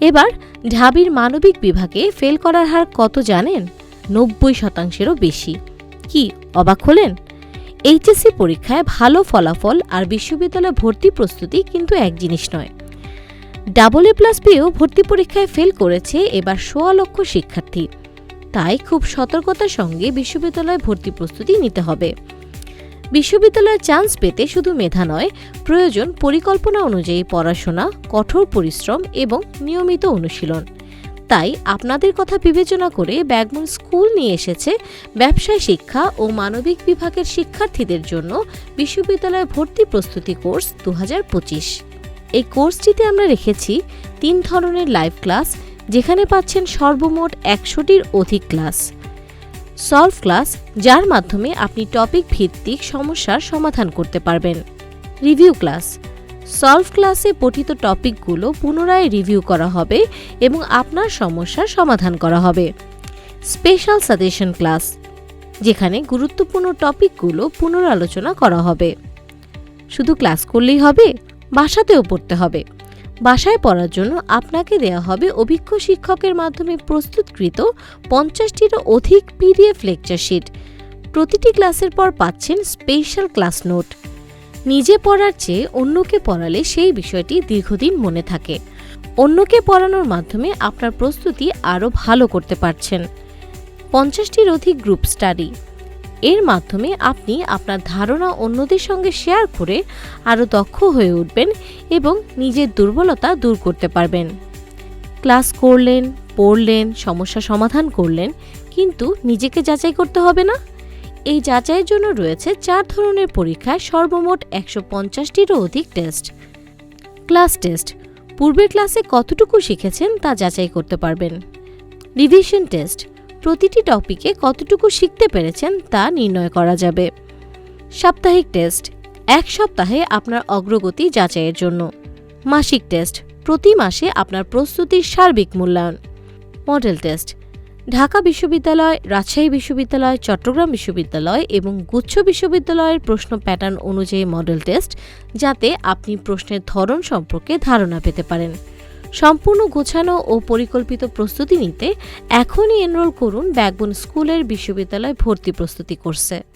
এবার ঢাবির মানবিক বিভাগে ফেল করার হার কত জানেন? নব্বই শতাংশেরও বেশি। কি, অবাক হলেন? এইচএসসি পরীক্ষায় ভালো ফলাফল আর বিশ্ববিদ্যালয় ভর্তি প্রস্তুতি কিন্তু এক জিনিস নয়। ডাবল এ প্লাস পেয়েও ভর্তি পরীক্ষায় ফেল করেছে এবার সোয়া লক্ষ শিক্ষার্থী। তাই খুব সতর্কতার সঙ্গে বিশ্ববিদ্যালয়ে ভর্তি প্রস্তুতি নিতে হবে। বিশ্ববিদ্যালয়ে চান্স পেতে শুধু মেধা নয়, প্রয়োজন পরিকল্পনা অনুযায়ী পড়াশোনা, কঠোর পরিশ্রম এবং নিয়মিত অনুশীলন। তাই আপনাদের কথা বিবেচনা করে ব্যাগমুন স্কুল নিয়ে এসেছে ব্যবসায় শিক্ষা ও মানবিক বিভাগের শিক্ষার্থীদের জন্য বিশ্ববিদ্যালয় ভর্তি প্রস্তুতি কোর্স দু হাজার পঁচিশ। এই কোর্সটিতে আমরা রেখেছি তিন ধরনের লাইভ ক্লাস, যেখানে পাচ্ছেন সর্বমোট একশোটির অধিক ক্লাস। সলভ ক্লাস, যার মাধ্যমে আপনি টপিক ভিত্তিক সমস্যার সমাধান করতে পারবেন। Review class. সলভ ক্লাসে পঠিত টপিকগুলো পুনরায় রিভিউ করা হবে এবং আপনার সমস্যার সমাধান করা হবে। স্পেশাল সাজেশন ক্লাস, যেখানে গুরুত্বপূর্ণ টপিকগুলো পুনরালোচনা করা হবে। শুধু ক্লাস করলেই হবে, বাসাতেও পড়তে হবে। বাসায় পড়ার জন্য আপনাকে দেয়া হবে অভিজ্ঞ শিক্ষকের মাধ্যমে প্রস্তুতকৃত পঞ্চাশটিরও অধিক পিডিএফ লেকচার শিট। প্রতিটি ক্লাসের পর পাচ্ছেন স্পেশাল ক্লাস নোট। নিজে পড়ার চেয়ে অন্যকে পড়ালে সেই বিষয়টি দীর্ঘদিন মনে থাকে। অন্যকে পড়ানোর মাধ্যমে আপনার প্রস্তুতি আরও ভালো করতে পারছেন। পঞ্চাশটির অধিক গ্রুপ স্টাডি। এর মাধ্যমে আপনি আপনার ধারণা অন্যদের সঙ্গে শেয়ার করে আরও দক্ষ হয়ে উঠবেন এবং নিজের দুর্বলতা দূর করতে পারবেন। ক্লাস করলেন, পড়লেন, সমস্যা সমাধান করলেন, কিন্তু নিজেকে যাচাই করতে হবে না। এই যাচাইয়ের জন্য রয়েছে চার ধরনের পরীক্ষায় সর্বমোট একশো পঞ্চাশটিরও অধিক টেস্ট ক্লাস টেস্ট পূর্বের ক্লাসে কতটুকু শিখেছেন তা যাচাই করতে পারবেন। রিভিশন টেস্ট প্রতিটি টপিকে কতটুকু শিখতে পেরেছেন তা নির্ণয় করা যাবে। সাপ্তাহিক টেস্ট, এক সপ্তাহে আপনার অগ্রগতি যাচাইয়ের জন্য। মাসিক টেস্ট, প্রতি মাসে আপনার প্রস্তুতির সার্বিক মূল্যায়ন। মডেল টেস্ট, ঢাকা বিশ্ববিদ্যালয়, রাজশাহী বিশ্ববিদ্যালয়, চট্টগ্রাম বিশ্ববিদ্যালয় এবং গুচ্ছ বিশ্ববিদ্যালয়ের প্রশ্ন প্যাটার্ন অনুযায়ী মডেল টেস্ট, যাতে আপনি প্রশ্নের ধরন সম্পর্কে ধারণা পেতে পারেন। সম্পূর্ণ গোছানো ও পরিকল্পিত প্রস্তুতি নিতে এখনই এনরোল করুন ব্যাকবোন স্কুলের বিশ্ববিদ্যালয় ভর্তি প্রস্তুতি কোর্সে।